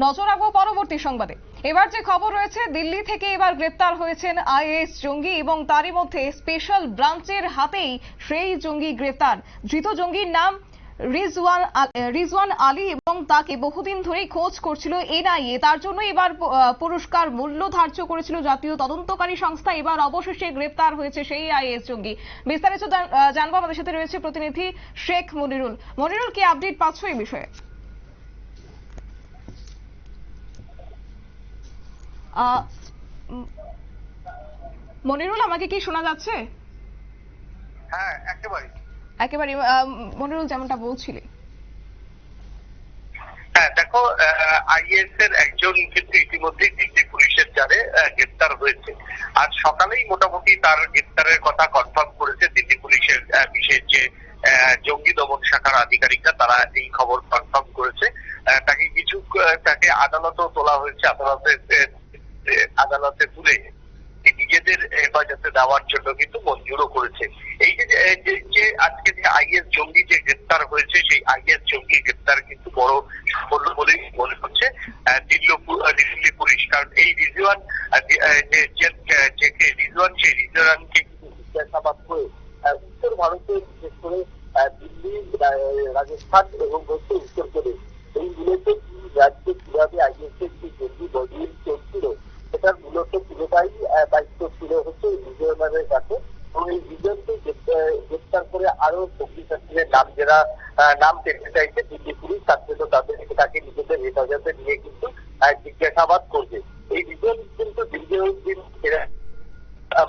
নজর রাখব পরবর্তী সংবাদে। এবার যে খবর রয়েছে, দিল্লি থেকে এবার গ্রেপ্তার হয়েছেন আইএস জঙ্গি এবং তারই মধ্যে স্পেশাল ব্রাঞ্চের হাতেই সেই জঙ্গি গ্রেপ্তার। ধৃত জঙ্গির নাম রিজওয়ান রিজওয়ান আলী এবং তাকে বহুদিন ধরেই খোঁজ করছিল এনআইএ। তার জন্য এবার পুরস্কার মূল্য ধার্য করেছিল জাতীয় তদন্তকারী সংস্থা। এবার অবশেষে গ্রেপ্তার হয়েছে সেই আইএস জঙ্গি। বিস্তারিত জানব আমাদের সাথে রয়েছে প্রতিনিধি শেখ মনিরুল। মনিরুল, কি আপডেট পাচ্ছ এই বিষয়ে? মনিরুল আমাকে কি শোনা যাচ্ছে? হ্যাঁ একেবারে একেবারে মনিরুল যেমনটা বলছিলে। হ্যাঁ দেখো আইএস এর একজন কিন্তু ইতিমধ্যে দিল্লি পুলিশের জালে গ্রেপ্তার হয়েছে। আর সকালেই মোটামুটি তার গ্রেপ্তারের কথা কনফার্ম করেছে দিল্লি পুলিশের বিশেষ যে জঙ্গি দমন শাখার আধিকারিকরা তারা এই খবর কনফার্ম করেছে। তাকে কিছু তাকে আদালতেও তোলা হয়েছে। আদালতে আদালতে তুলে নিজেদের হেফাজতে দেওয়ার জন্য কিন্তু মঞ্জুরও করেছে। এই যে আজকে যে আইএস জঙ্গি যে গ্রেপ্তার হয়েছে, সেই আইএস জঙ্গি গ্রেপ্তার কিন্তু বড় সাফল্য বলেই মনে হচ্ছে। দিল্লি পুলিশ, কারণ এই রিজওয়ান যে রিজওয়ান, সেই রিজওয়ানকে কিন্তু জিজ্ঞাসাবাদ করে উত্তর ভারতে বিশেষ করে দিল্লি রাজস্থান এবং উত্তর প্রদেশ এইগুলোতে রাজ্যে কীভাবে আইএস এর জঙ্গি মডিউল চলছিল সেটার মূলত পুরোটাই আহ, দায়িত্ব ছিল হচ্ছে কাছে এবং এই বিজয়কে গ্রেপ্তার করে আরও শাসনের নাম যারা নাম পেতে চাইছে দিল্লি পুলিশ তার জন্য তাদেরকে তাকে নিজেদের হেফাজতে নিয়ে কিন্তু জিজ্ঞাসাবাদ করবে। এই বিজয় কিন্তু দীর্ঘদিন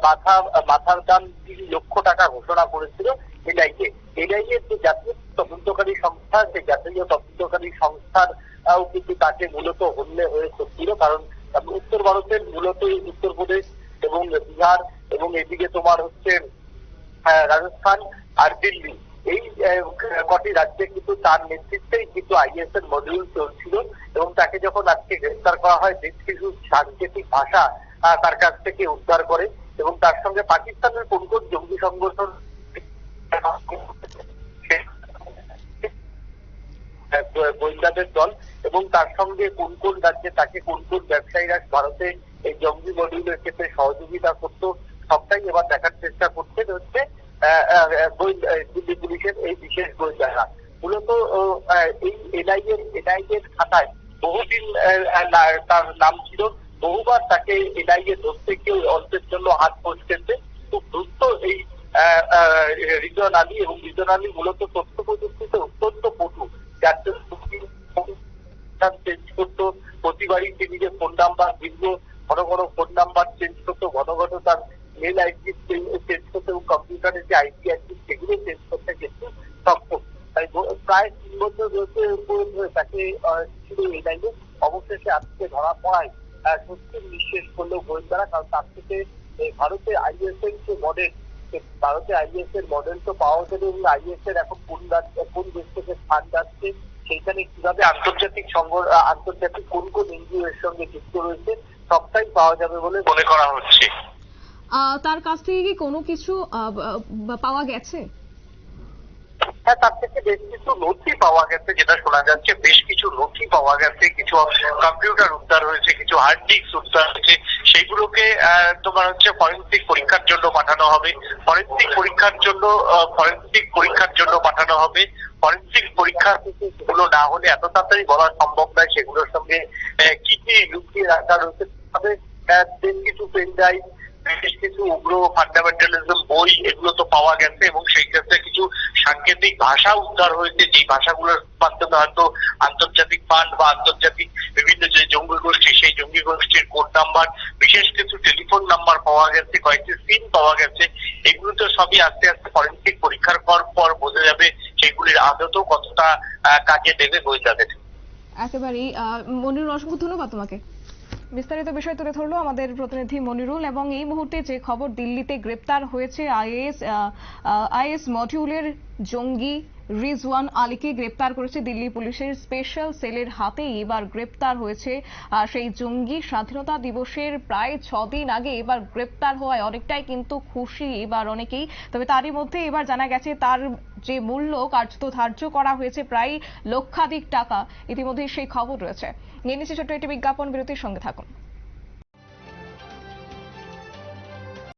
মাথা, মাথার দাম তিন লক্ষ টাকা ঘোষণা করেছিল এনআইএ। এনআইএ যে জাতীয় তদন্তকারী সংস্থা, সেই জাতীয় তদন্তকারী সংস্থার কিন্তু তাকে মূলত হল্লে হয়ে করছিল কারণ উত্তর ভারতের মূলত উত্তরপ্রদেশ এবং বিহার এবং এদিকে তোমার হচ্ছে আহ, রাজস্থান আর দিল্লি। এই কটি রাজ্যে কিন্তু তার নেতৃত্বেই কিন্তু আইএস এর মডিউল চলছিল এবং তাকে যখন আজকে গ্রেফতার করা হয় বেশ কিছু সাংকেতিক ভাষা তার কাছ থেকে উদ্ধার করে এবং তার সঙ্গে পাকিস্তানের কোন কোন জঙ্গি সংগঠন গোয়েন্দাদের দল এবং তার সঙ্গে কোন কোন রাজ্যে তাকে কোন কোন ব্যবসায়ীরা ভারতে এই জঙ্গি মডিউলের ক্ষেত্রে সহযোগিতা করতো সবটাই এবার দেখার চেষ্টা করছে হচ্ছে দিল্লি পুলিশের এই বিশেষ গোয়েন্দারা। মূলত এই এনআইএর এনআইএর খাতায় বহুদিন তার নাম ছিল। বহুবার তাকে এনআইএ ধরতে কেউ অল্পের জন্য হাত পৌঁছেছে খুব দ্রুত এই রিজন আলী এবং রিজন আলী মূলত তথ্য প্রযুক্তিতে অত্যন্ত পটু যার চেঞ্জ করতো, প্রতিবারই সে যে ফোন নাম্বার দীর্ঘ ঘন ঘন ফোন নাম্বার চেঞ্জ করতো, ঘন ঘন তার মেল আইডি চেঞ্জ করতো এবং কম্পিউটারের যে আইডি আছে সেগুলো চেঞ্জ করতে কিন্তু সক্ষম। তাই প্রায় তিন বছর ধরে তাকে ছিল এই লাইনে অবশেষে আজকে ধরা পড়ায়। সত্যি নিঃশেষ করল গোয়েন্দারা, কারণ তার থেকে ভারতে আইএস এর যে মডেল ভারতে আইএস এর মডেল তো পাওয়া যাবে এবং আইএস এর এখন কোন কোন দেশ থেকে ফান্ড আসছে সেইখানে কীভাবে আন্তর্জাতিক সংঘ আন্তর্জাতিক কোন কোন এনজিও এর সঙ্গে যুক্ত রয়েছে, সবটাই পাওয়া যাবে বলে মনে করা হচ্ছে। তার কাছ থেকে কি কোনো কিছু পাওয়া গেছে? হ্যাঁ তার থেকে বেশ কিছু নথি পাওয়া গেছে, যেটা শোনা যাচ্ছে। বেশ কিছু নথি পাওয়া গেছে, কিছু কম্পিউটার উদ্ধার হয়েছে, কিছু হার্ড ডিস্ক উদ্ধার হয়েছে। সেইগুলোকে তোমার হচ্ছে ফরেন্সিক পরীক্ষার জন্য পাঠানো হবে। ফরেন্সিক পরীক্ষার জন্য ফরেন্সিক পরীক্ষার জন্য পাঠানো হবে। ফরেন্সিক পরীক্ষা থেকে সেগুলো না হলে এত তাড়াতাড়ি বলা সম্ভব নয়, সেগুলোর সঙ্গে কি কি লুকিয়ে রাখা রয়েছে। তবে বেশ কিছু পেন ড্রাইভ বেশ কিছু উগ্র ফান্ডামেন্টালিজম বই এগুলো তো পাওয়া গেছে এবং সেই ক্ষেত্রে কিছু সাংকেতিক ভাষা উদ্ধার হয়েছে। যে ভাষাগুলোর মাধ্যমে হয়তো আন্তর্জাতিক ফান্ড বা আন্তর্জাতিক বিভিন্ন যে জঙ্গি গোষ্ঠী সেই জঙ্গি গোষ্ঠীর কোড নাম্বার বিশেষ কিছু টেলিফোন নাম্বার পাওয়া গেছে কয়েকটি সিম পাওয়া গেছে। এগুলো তো সবই আস্তে আস্তে ফরেন্সিক পরীক্ষার পর পর বোঝা যাবে সেগুলির আদতেও কতটা কাজে দেবে গোয়েন্দাদের একেবারেই আহ, মনিরুল অসংখ্য ধন্যবাদ তোমাকে। বিস্তারিত বিষয় তুলে ধরলো আমাদের প্রতিনিধি মনিরুল এবং এই মুহূর্তে যে খবর দিল্লিতে গ্রেপ্তার হয়েছে আইএস আইএস মডিউলের জঙ্গি রিজওয়ান আলীকে গ্রেপ্তার করেছে দিল্লি পুলিশের স্পেশাল সেলের হাতে এবার গ্রেপ্তার হয়েছে আহ, সেই জঙ্গি স্বাধীনতা দিবসের প্রায় ছদিন আগে। এবার গ্রেপ্তার হওয়ায় অনেকটাই কিন্তু খুশি এবার অনেকেই। তবে তারই মধ্যে এবার জানা গেছে তার যে মূল্য কার্যত ধার্য করা হয়েছে প্রায় লক্ষাধিক টাকা ইতিমধ্যে সেই খবর রয়েছে। নিয়ে নিচ্ছে ছোট্ট একটি বিজ্ঞাপন, বিরতির সঙ্গে থাকুন।